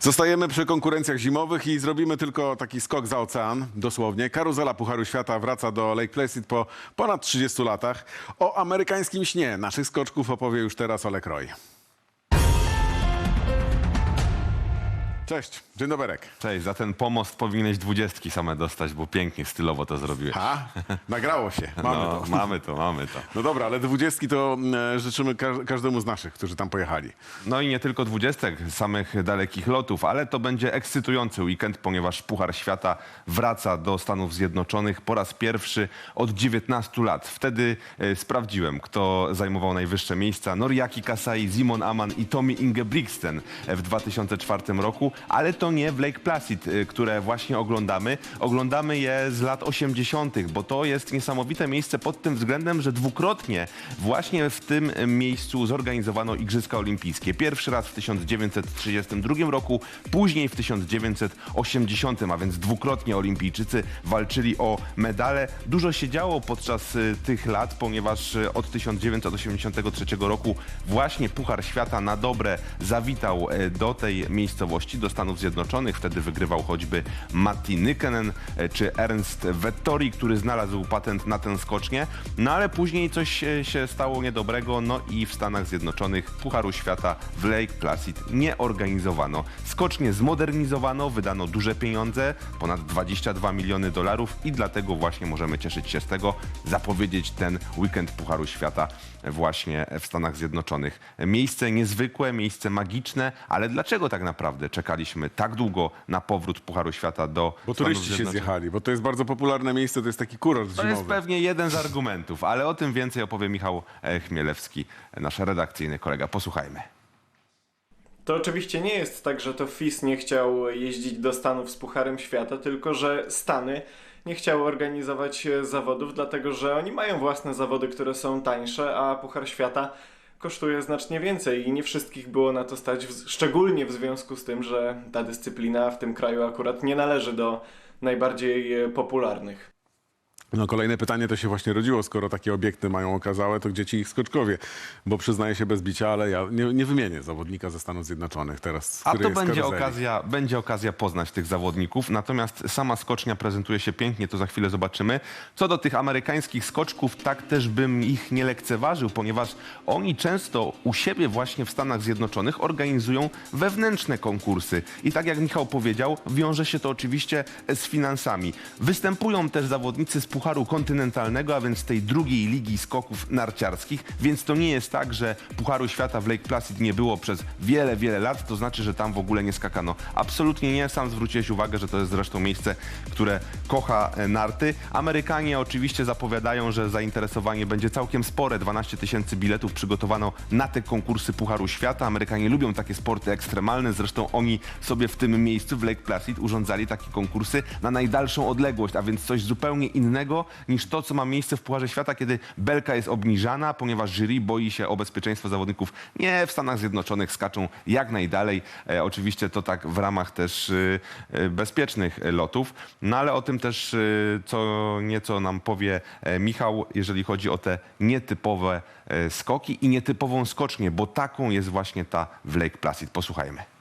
Zostajemy przy konkurencjach zimowych i zrobimy tylko taki skok za ocean, dosłownie. Karuzela Pucharu Świata wraca do Lake Placid po ponad 30 latach. O amerykańskim śnie naszych skoczków opowie już teraz Olek Roy. Cześć, dzień doberek. Cześć, za ten pomost powinieneś dwudziestki same dostać, bo pięknie, stylowo to zrobiłeś. Ha, nagrało się, mamy no, to. mamy to, mamy to. No dobra, ale dwudziestki to e, życzymy ka- każdemu z naszych, którzy tam pojechali. No i nie tylko dwudziestek, samych dalekich lotów, ale to będzie ekscytujący weekend, ponieważ Puchar Świata wraca do Stanów Zjednoczonych po raz pierwszy od 19 lat. Wtedy e, sprawdziłem, kto zajmował najwyższe miejsca. Noriaki Kasai, Simon Aman i Tommy Ingebrigtsen w 2004 roku, ale to nie w Lake Placid, e, które właśnie oglądamy. Oglądamy je z lat 80., bo to jest niesamowite miejsce pod tym względem, że dwukrotnie właśnie w tym miejscu zorganizowano Igrzyska Olimpijskie. Pierwszy raz w 1932 roku, później w 1980, a więc dwukrotnie olimpijczycy walczyli o medale. Dużo się działo podczas y, tych lat, ponieważ y, od 1983 roku właśnie Puchar Świata na dobre zawitał y, do tej miejscowości, do Stanów Zjednoczonych. Wtedy wygrywał choćby Matti Nykänen y, czy Ernst Vettori, który znalazł patent na tę skocznię. No ale później coś e, się stało niedobrego, no i w Stanach Zjednoczonych Pucharu Świata w Lake Placid nie organizowano. Skocznie zmodernizowano, wydano duże pieniądze, ponad 22 miliony dolarów i dlatego właśnie możemy cieszyć się z tego, zapowiedzieć ten weekend Pucharu Świata właśnie w Stanach Zjednoczonych. Miejsce niezwykłe, miejsce magiczne, ale dlaczego tak naprawdę czekaliśmy tak długo na powrót Pucharu Świata do Bo Stanów turyści się Zjednoczonych? zjechali, bo to jest bardzo popularne miejsce, to jest taki kurort To jest zimowy. pewnie jeden z argumentów, ale o tym więcej opowie Michał e, Chmielewski, e, nasz redakcyjny kolega. Posłuchajmy. To oczywiście nie jest tak, że to FIS nie chciał jeździć do Stanów z Pucharem Świata, tylko że Stany nie chciały organizować e, zawodów, dlatego że oni mają własne zawody, które są tańsze, a Puchar Świata kosztuje znacznie więcej i nie wszystkich było na to stać, szczególnie w związku z tym, że ta dyscyplina w tym kraju akurat nie należy do najbardziej e, popularnych. No kolejne pytanie to się właśnie rodziło, skoro takie obiekty mają okazałe, to gdzie ci ich skoczkowie? Bo przyznaję się bez bicia, ale ja nie, nie wymienię zawodnika ze Stanów Zjednoczonych teraz, A który to jest będzie karuzeli. okazja, będzie okazja poznać tych zawodników, natomiast sama skocznia prezentuje się pięknie, to za chwilę zobaczymy. Co do tych amerykańskich skoczków, tak też bym ich nie lekceważył, ponieważ oni często u siebie właśnie w Stanach Zjednoczonych organizują wewnętrzne konkursy. I tak jak Michał powiedział, wiąże się to oczywiście z finansami. Występują też zawodnicy z Pucharu Kontynentalnego, a więc tej drugiej ligi skoków narciarskich, więc to nie jest tak, że Pucharu Świata w Lake Placid nie było przez wiele, wiele lat, to znaczy, że tam w ogóle nie skakano. Absolutnie nie. Sam zwróciłeś uwagę, że to jest zresztą miejsce, które kocha e, narty. Amerykanie oczywiście zapowiadają, że zainteresowanie będzie całkiem spore. 12 tysięcy biletów przygotowano na te konkursy Pucharu Świata. Amerykanie lubią takie sporty ekstremalne, zresztą oni sobie w tym miejscu, w Lake Placid, urządzali takie konkursy na najdalszą odległość, a więc coś zupełnie innego niż to, co ma miejsce w Pucharze Świata, kiedy belka jest obniżana, ponieważ jury boi się o bezpieczeństwo zawodników. Nie, w Stanach Zjednoczonych skaczą jak najdalej. E, oczywiście to tak w ramach też y, y, bezpiecznych e, lotów. No ale o tym też y, co nieco nam powie e, Michał, jeżeli chodzi o te nietypowe e, skoki i nietypową skocznię, bo taką jest właśnie ta w Lake Placid. Posłuchajmy.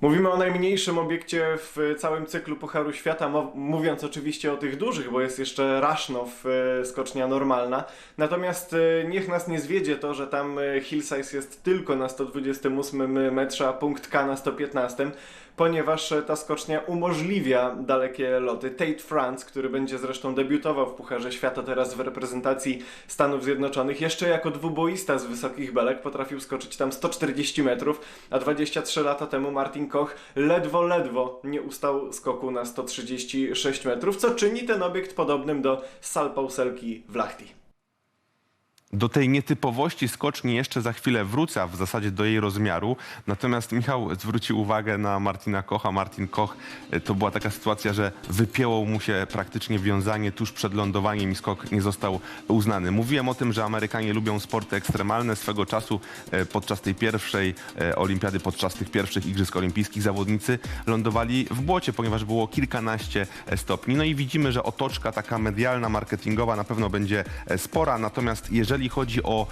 Mówimy o najmniejszym obiekcie w całym cyklu Pucharu Świata, mówiąc oczywiście o tych dużych, bo jest jeszcze Rashnow, e, skocznia normalna. Natomiast e, niech nas nie zwiedzie to, że tam e, hill size jest tylko na 128 metrze, a punkt K na 115, ponieważ e, ta skocznia umożliwia dalekie loty. Tate France, który będzie zresztą debiutował w Pucharze Świata teraz w reprezentacji Stanów Zjednoczonych, jeszcze jako dwuboista z wysokich belek potrafił skoczyć tam 140 metrów, a 23 lata temu Martin Koch ledwo, ledwo nie ustał skoku na 136 metrów, co czyni ten obiekt podobnym do Salpauselki w Lahti. Do tej nietypowości skoczni jeszcze za chwilę wrócę, a w zasadzie do jej rozmiaru. Natomiast Michał zwrócił uwagę na Martina Kocha. Martin Koch e, to była taka sytuacja, że wypięło mu się praktycznie wiązanie tuż przed lądowaniem i skok nie został uznany. Mówiłem o tym, że Amerykanie lubią sporty ekstremalne. Swego czasu e, podczas tej pierwszej e, olimpiady, podczas tych pierwszych Igrzysk Olimpijskich zawodnicy lądowali w błocie, ponieważ było kilkanaście stopni. No i widzimy, że otoczka taka medialna, marketingowa na pewno będzie spora. Natomiast jeżeli chodzi o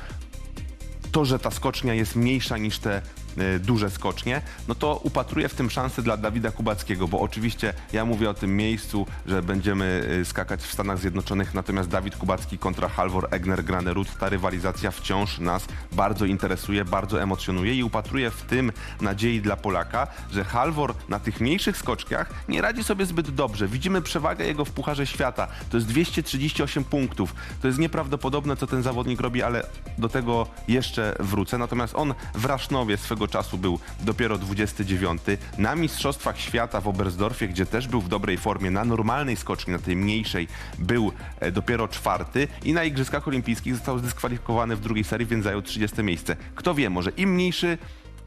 to, że ta skocznia jest mniejsza niż te e, duże skocznie, no to upatruję w tym szansę dla Dawida Kubackiego, bo oczywiście ja mówię o tym miejscu, że będziemy e, skakać w Stanach Zjednoczonych, natomiast Dawid Kubacki kontra Halvor Egner Granerud, ta rywalizacja wciąż nas bardzo interesuje, bardzo emocjonuje i upatruję w tym nadziei dla Polaka, że Halvor na tych mniejszych skoczkach nie radzi sobie zbyt dobrze. Widzimy przewagę jego w Pucharze Świata. To jest 238 punktów. To jest nieprawdopodobne, co ten zawodnik robi, ale do tego jeszcze wrócę. Natomiast on w Rasznowie swego czasu był dopiero 29. Na Mistrzostwach Świata w Oberstdorfie, gdzie też był w dobrej formie, na normalnej skoczni, na tej mniejszej, był e, dopiero czwarty i na Igrzyskach Olimpijskich został zdyskwalifikowany w drugiej serii, więc zajął 30 miejsce. Kto wie, może im mniejszy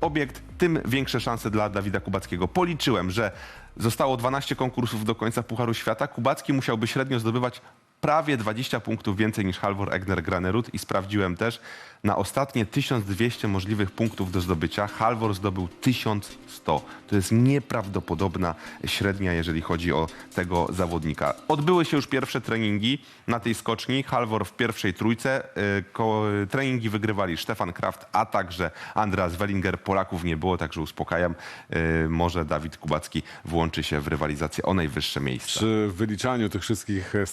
obiekt, tym większe szanse dla Dawida Kubackiego. Policzyłem, że zostało 12 konkursów do końca Pucharu Świata. Kubacki musiałby średnio zdobywać prawie 20 punktów więcej niż Halvor Egner Granerud i sprawdziłem też na ostatnie 1200 możliwych punktów do zdobycia Halvor zdobył 1100. To jest nieprawdopodobna średnia, jeżeli chodzi o tego zawodnika. Odbyły się już pierwsze treningi na tej skoczni. Halvor w pierwszej trójce. Y, treningi wygrywali Stefan Kraft, a także Andreas Wellinger. Polaków nie było, także uspokajam. Y, Może Dawid Kubacki włączy się w rywalizację o najwyższe miejsca. Przy wyliczaniu tych wszystkich e,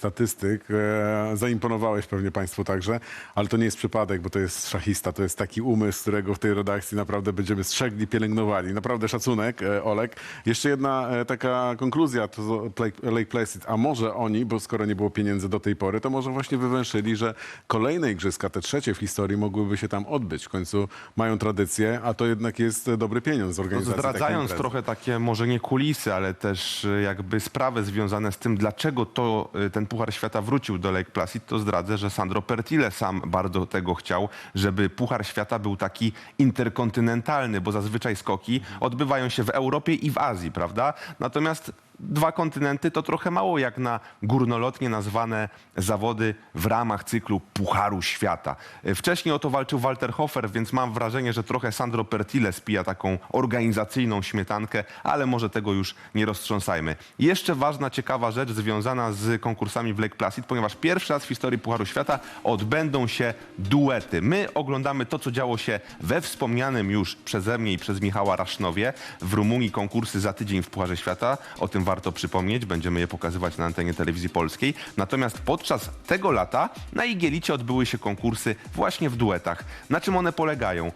e, zaimponowałeś pewnie Państwu także, ale to nie jest przypadek, bo to jest szachista, to jest taki umysł, którego w tej redakcji naprawdę będziemy strzegli, pielęgnowali. Naprawdę szacunek, e, Olek. Jeszcze jedna e, taka konkluzja, to Lake, Lake Placid. A może oni, bo skoro nie było pieniędzy do tej pory, to może właśnie wywęszyli, że kolejne igrzyska, te trzecie w historii, mogłyby się tam odbyć. W końcu mają tradycję, a to jednak jest e, dobry pieniądz z No, organizacji takiej zdradzając imprezy. trochę takie, może nie kulisy, ale też jakby sprawy związane z tym, dlaczego to ten Puchar Świata wrócił do Lake Placid, to zdradzę, że Sandro Pertile sam bardzo tego chciał, żeby Puchar Świata był taki interkontynentalny, bo zazwyczaj skoki odbywają się w Europie i w Azji, prawda? Natomiast dwa kontynenty to trochę mało jak na górnolotnie nazwane zawody w ramach cyklu Pucharu Świata. E, Wcześniej o to walczył Walter Hofer, więc mam wrażenie, że trochę Sandro Pertile spija taką organizacyjną śmietankę, ale może tego już nie roztrząsajmy. Jeszcze ważna, ciekawa rzecz związana z konkursami w Lake Placid, ponieważ pierwszy raz w historii Pucharu Świata odbędą się duety. My oglądamy to, co działo się we wspomnianym już przeze mnie i przez Michała Rasznowie w Rumunii konkursy za tydzień w Pucharze Świata. O tym warto przypomnieć, będziemy je pokazywać na antenie telewizji polskiej. Natomiast podczas tego lata na Igielicie odbyły się konkursy właśnie w duetach. Na czym one polegają?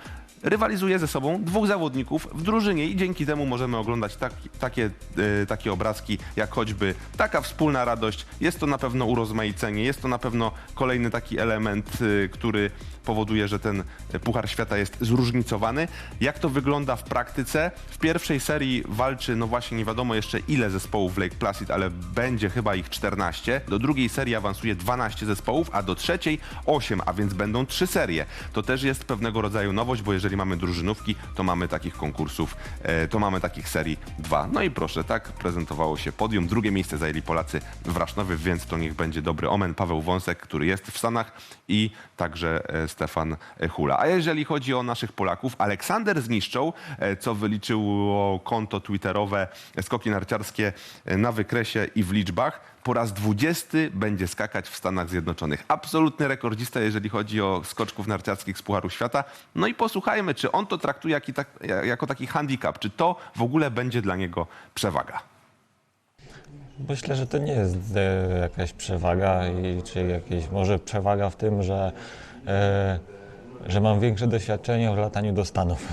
Rywalizuje ze sobą dwóch zawodników w drużynie i dzięki temu możemy oglądać tak, takie, e, takie obrazki, jak choćby taka wspólna radość. Jest to na pewno urozmaicenie, jest to na pewno kolejny taki element, e, który powoduje, że ten Puchar Świata jest zróżnicowany. Jak to wygląda w praktyce? W pierwszej serii walczy, no właśnie nie wiadomo jeszcze ile zespołów w Lake Placid, ale będzie chyba ich 14. Do drugiej serii awansuje 12 zespołów, a do trzeciej 8, a więc będą trzy serie. To też jest pewnego rodzaju nowość, bo jeżeli mamy drużynówki, to mamy takich konkursów, e, to mamy takich serii dwa. No i proszę, tak prezentowało się podium. Drugie miejsce zajęli Polacy w Rasznowie, więc to niech będzie dobry omen. Paweł Wąsek, który jest w Stanach i także e, Stefan Hula. A jeżeli chodzi o naszych Polaków, Aleksander Zniszczą, e, co wyliczyło konto twitterowe e, Skoki Narciarskie e, na wykresie i w liczbach, po raz 20 będzie skakać w Stanach Zjednoczonych. Absolutny rekordzista, jeżeli chodzi o skoczków narciarskich z Pucharu Świata. No i posłuchajmy, czy on to traktuje tak, jako taki handicap, czy to w ogóle będzie dla niego przewaga. Myślę, że to nie jest e, jakaś przewaga, i, czy jakieś może przewaga w tym, że, e, że mam większe doświadczenie w lataniu do Stanów.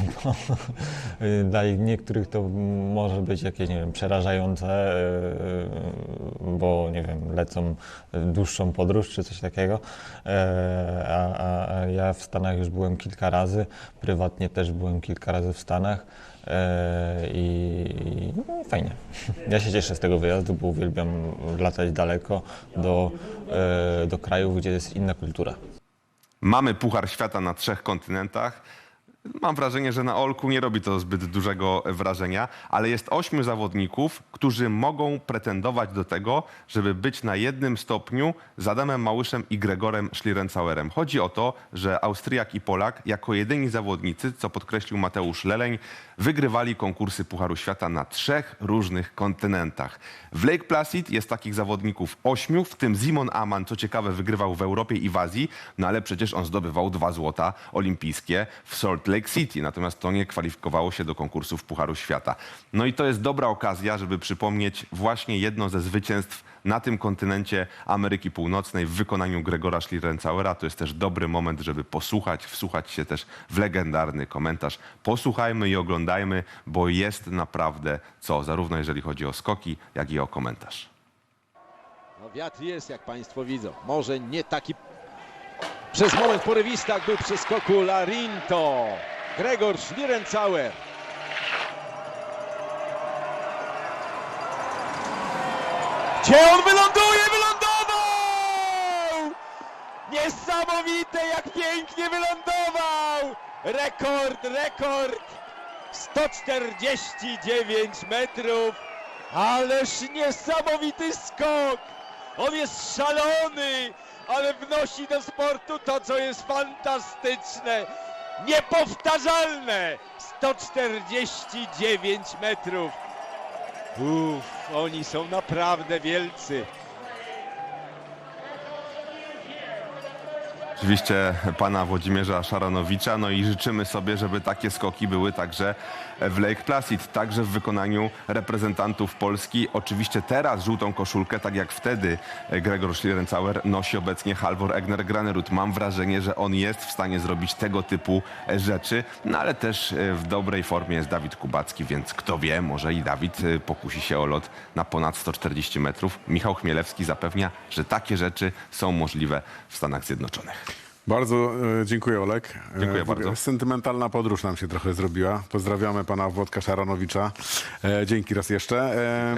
E, dla niektórych to może być jakieś, nie wiem, przerażające, e, bo nie wiem, lecą dłuższą podróż czy coś takiego. E, a, a, a ja w Stanach już byłem kilka razy, prywatnie też byłem kilka razy w Stanach. E, I, no i fajnie. Ja się cieszę z tego wyjazdu, bo uwielbiam latać daleko do, e, do krajów, gdzie jest inna kultura. Mamy Puchar Świata na trzech kontynentach. Mam wrażenie, że na Olku nie robi to zbyt dużego wrażenia, ale jest ośmiu zawodników, którzy mogą pretendować do tego, żeby być na jednym stopniu z Adamem Małyszem i Gregorem Schlierencauerem. Chodzi o to, że Austriak i Polak jako jedyni zawodnicy, co podkreślił Mateusz Leleń, wygrywali konkursy Pucharu Świata na trzech różnych kontynentach. W Lake Placid jest takich zawodników ośmiu, w tym Simon Aman, co ciekawe, wygrywał w Europie i w Azji, no ale przecież on zdobywał dwa złota olimpijskie w Salt Lake City, natomiast to nie kwalifikowało się do konkursów Pucharu Świata. No i to jest dobra okazja, żeby przypomnieć właśnie jedno ze zwycięstw na tym kontynencie Ameryki Północnej w wykonaniu Gregora Schlierenzauera. To jest też dobry moment, żeby posłuchać, wsłuchać się też w legendarny komentarz. Posłuchajmy i oglądajmy, bo jest naprawdę co, zarówno jeżeli chodzi o skoki, jak i o komentarz. No wiatr jest, jak Państwo widzą. Może nie taki przez moment porywisty, jak był przy skoku Larinto. Gregor Schlierenzauer. Gdzie on wyląduje? Wylądował! Niesamowite, jak pięknie wylądował! Rekord, rekord! 149 metrów. Ależ niesamowity skok! On jest szalony, ale wnosi do sportu to, co jest fantastyczne, niepowtarzalne! 149 metrów. Uff, oni są naprawdę wielcy. Oczywiście pana Włodzimierza Szaranowicza, no i życzymy sobie, żeby takie skoki były także w Lake Placid, także w wykonaniu reprezentantów Polski. Oczywiście teraz żółtą koszulkę, tak jak wtedy Gregor Schlierenzauer nosi obecnie Halvor Egner Granerud. Mam wrażenie, że on jest w stanie zrobić tego typu rzeczy, no ale też w dobrej formie jest Dawid Kubacki, więc kto wie, może i Dawid pokusi się o lot na ponad 140 metrów. Michał Chmielewski zapewnia, że takie rzeczy są możliwe w Stanach Zjednoczonych. Bardzo e, dziękuję, Olek. Dziękuję E, bardzo. Sentymentalna podróż nam się trochę zrobiła. Pozdrawiamy pana Włodka Szaranowicza. E, dzięki raz jeszcze. E,